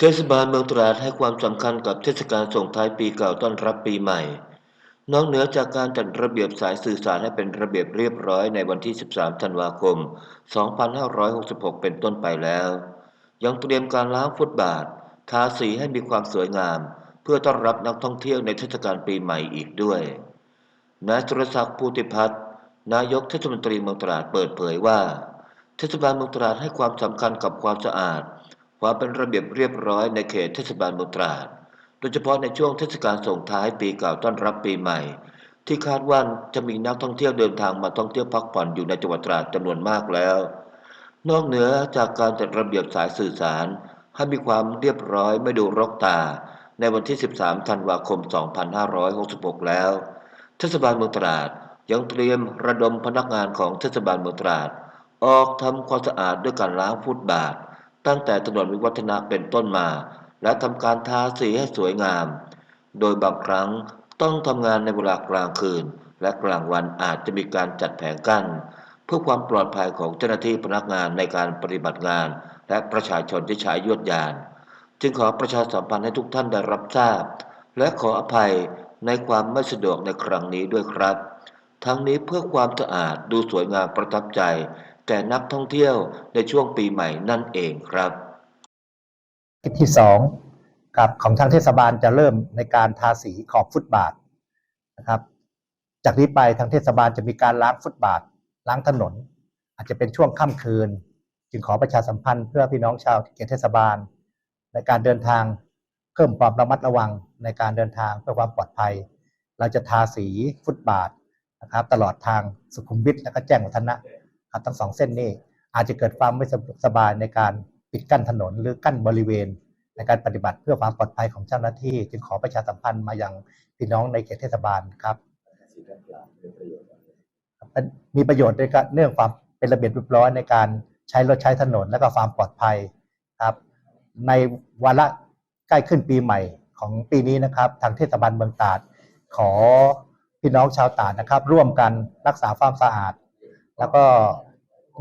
เทศบาลเมืองตราดให้ความสำคัญกับเทศกาลส่งท้ายปีเก่าต้อนรับปีใหม่ นอกเหนือจากการจัดระเบียบสายสื่อสารให้เป็นระเบียบเรียบร้อยในวันที่ 13 ธันวาคม 2566 เป็นต้นไปแล้ว ยังเตรียมการล้างฟุตบาท ทาสีให้มีความสวยงาม เพื่อต้อนรับนักท่องเที่ยวในเทศกาลปีใหม่อีกด้วย นายสุรศักดิ์ภูติพัฒน์นายกเทศมนตรีเมืองตราดเปิดเผยว่า เทศบาลเมืองตราดให้ความสำคัญกับความสะอาด ความเป็นระเบียบเรียบร้อยในเขตเทศบาลเมืองตราด โดยเฉพาะในช่วงเทศกาลส่งท้ายปีเก่าต้อนรับปีใหม่ ที่คาดว่าจะมีนักท่องเที่ยวเดินทางมาท่องเที่ยวพักผ่อนอยู่ในจังหวัดตราดจำนวนมากแล้ว นอกเหนือจากการจัดระเบียบสายสื่อสาร ให้มีความเรียบร้อยไม่ดูรกตา ในวันที่ 13 ธันวาคม 2566 แล้ว เทศบาลเมืองตราดยังเตรียมระดมพนักงานของเทศบาลเมืองตราด ออกทำความสะอาดด้วยการล้างฟุตบาท ตั้งแต่ถนนวิวัฒนะเป็นต้นมา และทำการทาสีให้สวยงาม โดยบางครั้งต้องทำงานในเวลากลางคืน และกลางวันอาจจะมีการจัดแผงกั้นเพื่อความปลอดภัยของเจ้าหน้าที่พนักงานในการปฏิบัติงาน และประชาชนที่ใช้ยวดยาน จึงขอประชาสัมพันธ์ให้ทุกท่านได้รับทราบ และขออภัยในความไม่สะดวกในครั้งนี้ด้วยครับ ทั้งนี้เพื่อความสะอาดดูสวยงามประทับใจ แก่นักท่องเที่ยวในช่วงปีใหม่นั่นเองครับกิจที่สองกับของทางเทศบาลจะเริ่มในการทาสีขอบฟุตบาทนะครับ จากนี้ไปทางเทศบาลจะมีการล้างฟุตบาท ล้างถนน อาจจะเป็นช่วงค่ำคืน จึงขอประชาสัมพันธ์เพื่อพี่น้องชาวเขตเทศบาล ในการเดินทางเพิ่มความระมัดระวังในการเดินทางเพื่อความปลอดภัย เราจะทาสีฟุตบาทนะครับ ตลอดทางสุขุมวิทและก็แจ้งวัฒนะ ทั้งสองเส้นนี้ อาจจะเกิดความไม่สบายในการปิดกั้นถนนหรือกั้นบริเวณ ในการปฏิบัติเพื่อความปลอดภัยของเจ้าหน้าที่ จึงขอประชาสัมพันธ์มายังพี่น้องในเขตเทศบาลครับมีประโยชน์ในการเรื่องความเป็นระเบียบเรียบร้อยในการใช้รถใช้ถนนและก็ความปลอดภัยครับ ในวาระใกล้ขึ้นปีใหม่ของปีนี้นะครับ ทางเทศบาลเมืองตราดขอพี่น้องชาวตราดนะครับ ร่วมกันรักษาความสะอาด แล้วก็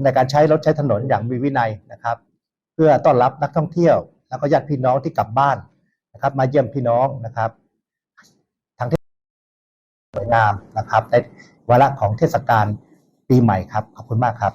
ในการใช้รถใช้ถนนอย่างมีวินัยนะครับ เพื่อต้อนรับนักท่องเที่ยว แล้วก็ญาติพี่น้องที่กลับบ้านนะครับ มาเยี่ยมพี่น้องนะครับทางเทศสวยงามนะครับในวาระของเทศกาลปีใหม่ครับขอบคุณมากครับ